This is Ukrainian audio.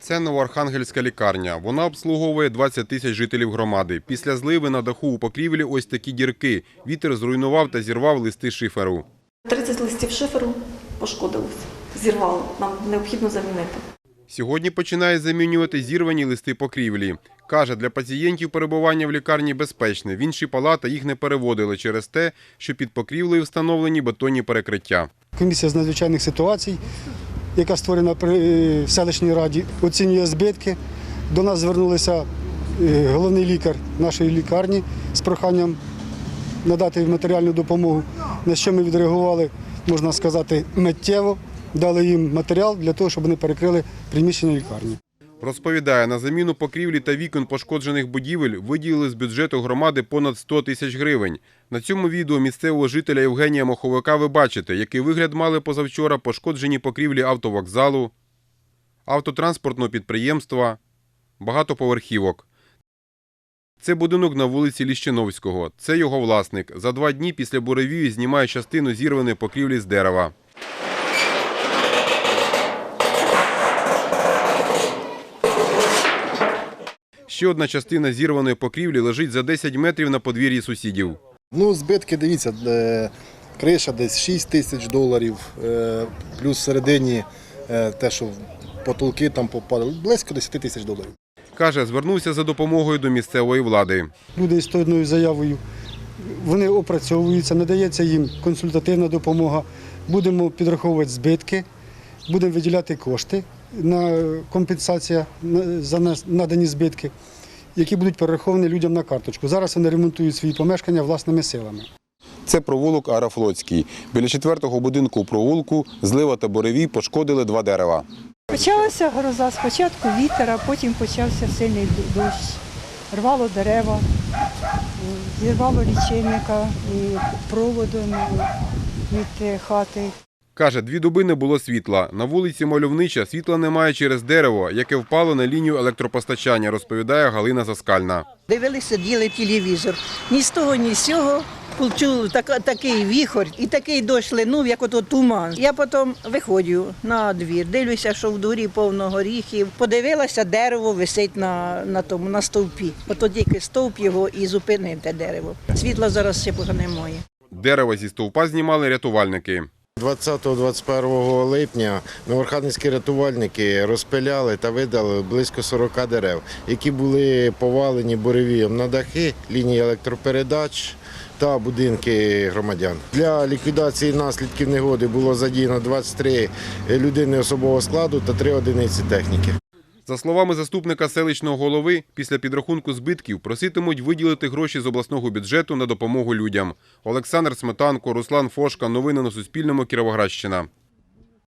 Це новоархангельська лікарня. Вона обслуговує 20 тисяч жителів громади. Після зливи на даху у покрівлі ось такі дірки. Вітер зруйнував та зірвав листи шиферу. 30 листів шиферу пошкодилось, зірвало. Нам необхідно замінити. Сьогодні починає замінювати зірвані листи покрівлі. Каже, для пацієнтів перебування в лікарні безпечне. В інші палати їх не переводили через те, що під покрівлею встановлені бетонні перекриття. Комісія з надзвичайних ситуацій, яка створена при е, селищній раді, оцінює збитки. До нас звернулися е, головний лікар нашої лікарні з проханням надати матеріальну допомогу, на що ми відреагували, можна сказати, миттєво, дали їм матеріал для того, щоб вони перекрили приміщення лікарні. Розповідає, на заміну покрівлі та вікон пошкоджених будівель виділили з бюджету громади понад 100 тисяч гривень. На цьому відео місцевого жителя Євгенія Моховика ви бачите, який вигляд мали позавчора пошкоджені покрівлі автовокзалу, автотранспортного підприємства, багатоповерхівок. Це будинок на вулиці Ліщиновського. Це його власник. За два дні після буревію знімає частину зірваної покрівлі з дерева. Ще одна частина зірваної покрівлі лежить за 10 метрів на подвір'ї сусідів. Ну, збитки, дивіться, е, криша десь 6 тисяч доларів, е, плюс всередині е, те, що потолки там попали, близько 10 тисяч доларів. Каже, звернувся за допомогою до місцевої влади. Люди з тою заявою вони опрацьовуються, надається їм консультативна допомога. Будемо підраховувати збитки, будемо виділяти кошти на компенсацію на- за надані збитки, які будуть перераховані людям на карточку. Зараз вони ремонтують свої помешкання власними силами. Це провулок Аерофлотський. Біля четвертого будинку провулку злива та буревій пошкодили два дерева. Почалася гроза, спочатку вітер, а потім почався сильний дощ. Рвало дерева, зірвало лічильника і проводом від е, хати. Каже, дві доби не було світла. На вулиці Мальовнича світла немає через дерево, яке впало на лінію електропостачання, розповідає Галина Заскальна. Дивилися, діли телевізор. Ні з того, ні з цього. Так, такий віхор і такий дощ линув, як ото туман. Я потім виходжу на двір, дивлюся, що в дворі повно горіхів. Подивилася, дерево висить на, на тому, на стовпі. Ото тільки стовп його і зупинив те дерево. Світла зараз ще немає. Дерева зі стовпа знімали рятувальники. 20-21 липня новоархангельські рятувальники розпиляли та видали близько 40 дерев, які були повалені буревієм на дахи, лінії електропередач та будинки громадян. Для ліквідації наслідків негоди було задіяно 23 людини особового складу та 3 одиниці техніки. За словами заступника селищного голови, після підрахунку збитків проситимуть виділити гроші з обласного бюджету на допомогу людям. Олександр Сметанко, Руслан Фошка. Новини на Суспільному. Кіровоградщина.